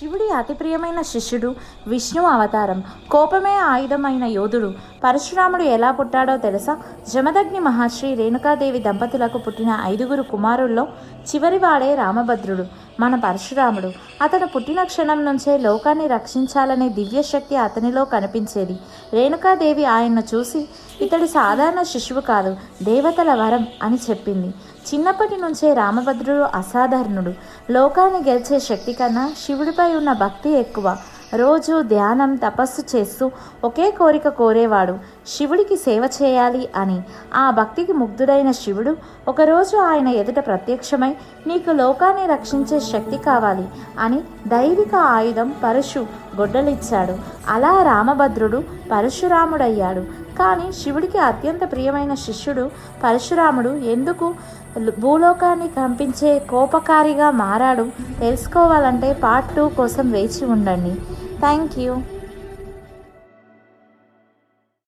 శివుడి అతి ప్రియమైన శిష్యుడు విష్ణు అవతారం. కోపమే ఆయుధమైన యోధుడు. పరశురాముడు ఎలా పుట్టాడో తెలుసా? జమదగ్ని మహర్షి రేణుకాదేవి దంపతులకు పుట్టిన ఐదుగురు కుమారుల్లో చివరివాడే రామభద్రుడు. మన పరశురాముడు. అతను పుట్టిన క్షణం నుంచే లోకాన్ని రక్షించాలనే దివ్యశక్తి అతనిలో కనిపించేది. రేణుకాదేవి ఆయన్ను చూసి ఇతడు సాధారణ శిశువు కాదు దేవతల వరం అని చెప్పింది. చిన్నప్పటి నుంచే రామభద్రుడు అసాధారణుడు. లోకాన్ని గెలిచే శక్తి కన్నా శివుడిపై ఉన్న భక్తి ఎక్కువ. రోజు ధ్యానం తపస్సు చేస్తూ ఒకే కోరిక కోరేవాడు. శివుడికి సేవ చేయాలి అని. ఆ భక్తికి ముగ్ధుడైన శివుడు ఒకరోజు ఆయన ఎదుట ప్రత్యక్షమై నీకు లోకాన్ని రక్షించే శక్తి కావాలి అని దైవిక ఆయుధం పరశు గొడ్డలిచ్చాడు. అలా రామభద్రుడు పరశురాముడయ్యాడు. కానీ శివుడికి అత్యంత ప్రియమైన శిష్యుడు పరశురాముడు ఎందుకు భూలోకాన్ని కంపించే కోపకారిగా మారాడు తెలుసుకోవాలంటే పార్ట్ టూ కోసం వేచి ఉండండి. Thank you.